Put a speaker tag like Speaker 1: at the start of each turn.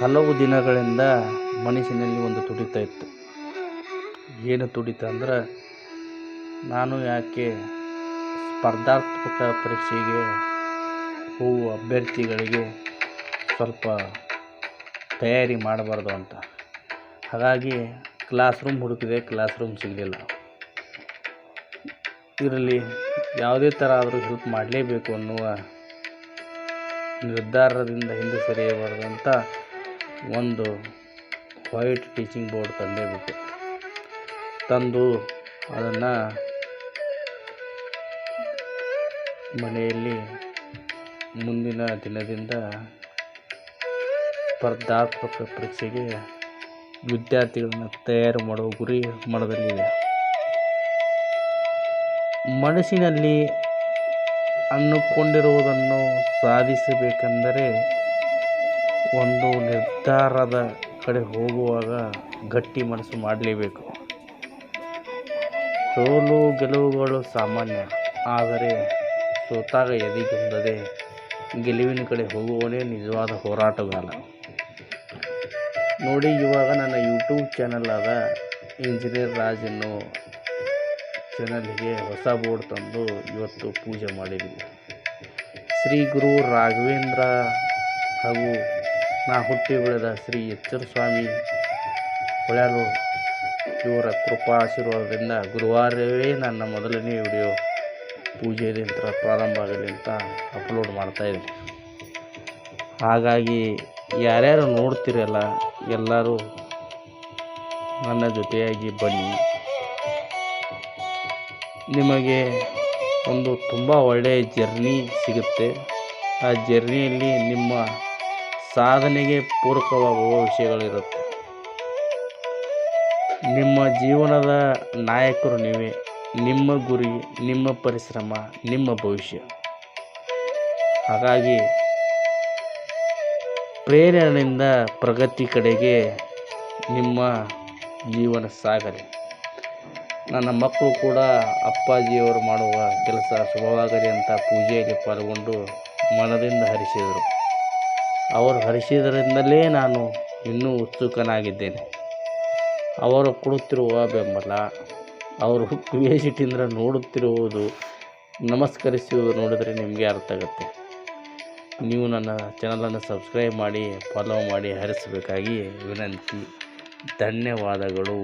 Speaker 1: ಹಲವು ದಿನಗಳಿಂದ ಮನಸ್ಸಿನಲ್ಲಿ ಒಂದು ತುಡಿತ ಇತ್ತು. ಏನು ತುಡಿತ ಅಂದ್ರೆ ನಾನು ಯಾಕೆ ಸ್ಪರ್ಧಾತ್ಮಕ ಪರೀಕ್ಷೆಗೆ ಹೂ ಅಭ್ಯರ್ಥಿಗಳಿಗೆ ಸ್ವಲ್ಪ ತಯಾರಿ ಮಾಡಬಾರ್ದು ಅಂತ. ಹಾಗಾಗಿ ಕ್ಲಾಸ್ ರೂಮ್ ಹುಡುಕಿದೆ ಕ್ಲಾಸ್ ರೂಮ್ ಸಿಗಲಿಲ್ಲ. ಇರಲಿ ಯಾವುದೇ ಥರ ಆದರೂ ಹೆಲ್ಪ್ ಮಾಡಲೇಬೇಕು ಅನ್ನುವ ನಿರ್ಧಾರದಿಂದ ಹಿಂದೆ ಸರಿಯಬಾರ್ದು ಅಂತ ಒಂದು ವೈಟ್ ಟೀಚಿಂಗ್ ಬೋರ್ಡ್ ತಂದೇಬಿಟ್ಟು ತಂದು ಅದನ್ನು ಮನೆಯಲ್ಲಿ ಮುಂದಿನ ದಿನದಿಂದ ಸ್ಪರ್ಧಾತ್ಮಕ ಪರೀಕ್ಷೆಗೆ ವಿದ್ಯಾರ್ಥಿಗಳನ್ನ ತಯಾರು ಮಾಡುವ ಗುರಿ ಮನದಲ್ಲಿದೆ ಮನಸ್ಸಿನಲ್ಲಿ ಅಂದುಕೊಂಡಿರುವುದನ್ನು ಸಾಧಿಸಬೇಕೆಂದರೆ ಒಂದು ನಿರ್ಧಾರದ ಕಡೆ ಹೋಗುವಾಗ ಗಟ್ಟಿ ಮನಸ್ಸು ಮಾಡಲೇಬೇಕು. ಸೋಲು ಗೆಲುವುಗಳು ಸಾಮಾನ್ಯ, ಆದರೆ ಸೋತಾಗ ಎದೆಗುಂದದೆ ಗೆಲುವಿನ ಕಡೆ ಹೋಗುವವನೇ ನಿಜವಾದ ಹೋರಾಟಗಾರ. ನೋಡಿ, ಇವಾಗ ನನ್ನ ಯೂಟ್ಯೂಬ್ ಚಾನಲ್ ಆದ ಇಂಜಿನಿಯರ್ ರಾಜ್ ಅನ್ನೋ ಚಾನಲ್ಗೆ ಹೊಸ ಬೋರ್ಡ್ ತಂದು ಇವತ್ತು ಪೂಜೆ ಮಾಡಿದ್ವಿ. ಶ್ರೀ ಗುರು ರಾಘವೇಂದ್ರ ಹಾಗೂ ನಾ ಹುಟ್ಟಿ ಬೆಳೆದ ಶ್ರೀ ಎಚ್ಚರ ಸ್ವಾಮಿ ಹೊಳ್ಯಾಲು ಇವರ ಕೃಪಾ ಆಶೀರ್ವಾದದಿಂದ ಗುರುವಾರವೇ ನನ್ನ ಮೊದಲನೇ ವಿಡಿಯೋ ಪೂಜೆಯಿಂದ ಪ್ರಾರಂಭ ಆಗಲಿ ಅಂತ ಅಪ್ಲೋಡ್ ಮಾಡ್ತಾಯಿದ್ದೆ ಹಾಗಾಗಿ ಯಾರ್ಯಾರು ನೋಡ್ತಿರಲ್ಲ ಎಲ್ಲರೂ ನನ್ನ ಜೊತೆಯಾಗಿ ಬನ್ನಿ. ನಿಮಗೆ ಒಂದು ತುಂಬ ಒಳ್ಳೆಯ ಜರ್ನಿ ಸಿಗುತ್ತೆ. ಆ ಜರ್ನಿಯಲ್ಲಿ ನಿಮ್ಮ ಸಾಧನೆಗೆ ಪೂರಕವಾಗುವ ವಿಷಯಗಳಿರುತ್ತೆ. ನಿಮ್ಮ ಜೀವನದ ನಾಯಕರು ನೀವೇ. ನಿಮ್ಮ ಗುರಿ, ನಿಮ್ಮ ಪರಿಶ್ರಮ, ನಿಮ್ಮ ಭವಿಷ್ಯ. ಹಾಗಾಗಿ ಪ್ರೇರಣೆಯಿಂದ ಪ್ರಗತಿ ಕಡೆಗೆ ನಿಮ್ಮ ಜೀವನ ಸಾಗಲಿ. ನನ್ನ ಮಕ್ಕಳು ಕೂಡ ಅಪ್ಪಾಜಿಯವರು ಮಾಡುವ ಕೆಲಸ ಶುಭವಾಗಲಿ ಅಂತ ಪೂಜೆಯಲ್ಲಿ ಪಾಲ್ಗೊಂಡು ಮನದಿಂದ ಹರಿಸಿದರು. ಅವರು ಹರಿಸಿದರಿಂದಲೇ ನಾನು ಇನ್ನೂ ಉತ್ಸುಕನಾಗಿದ್ದೇನೆ. ಅವರು ಕೊಡುತ್ತಿರುವ ಬೆಂಬಲ, ಅವರು ಕ್ಯೂರಿಯಾಸಿಟಿಯಿಂದ ನೋಡುತ್ತಿರುವುದು ನಮಸ್ಕರಿಸುವುದು ನೋಡಿದರೆ ನಿಮಗೆ ಅರ್ಥ ಆಗುತ್ತೆ ನೀವು ನನ್ನ ಚಾನಲನ್ನು ಸಬ್ಸ್ಕ್ರೈಬ್ ಮಾಡಿ ಫಾಲೋ ಮಾಡಿ ಹರಿಸಬೇಕಾಗಿ ವಿನಂತಿ. ಧನ್ಯವಾದಗಳು.